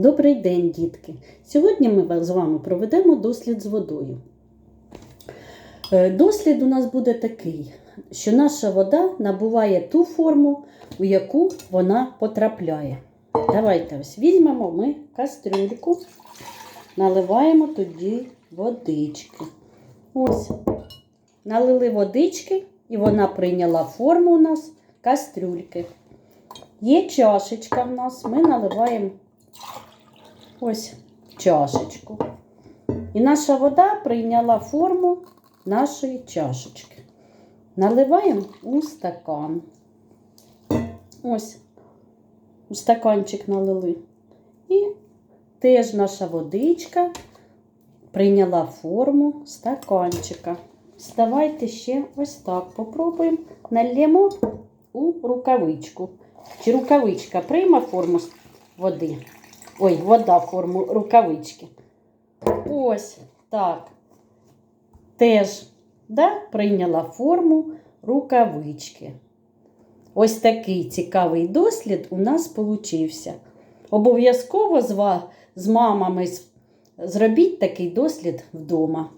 Добрий день, дітки! Сьогодні ми з вами проведемо дослід з водою. Е, Дослід у нас буде такий, що наша вода набуває ту форму, у яку вона потрапляє. Давайте ось візьмемо ми кастрюльку, наливаємо тоді водички. Ось, налили водички, і вона прийняла форму у нас кастрюльки. Є чашечка в нас, ми наливаємо ось чашечку. І наша вода прийняла форму нашої чашечки. Наливаємо у стакан. Ось, у стаканчик налили. І теж наша водичка прийняла форму стаканчика. Давайте ще ось так попробуємо. Нальємо у рукавичку. Чи рукавичка прийме форму води? Ой, вода форму рукавички. Ось так. Теж да, прийняла форму рукавички. Ось такий цікавий дослід у нас получився. Обов'язково з, з мамами зробіть такий дослід вдома.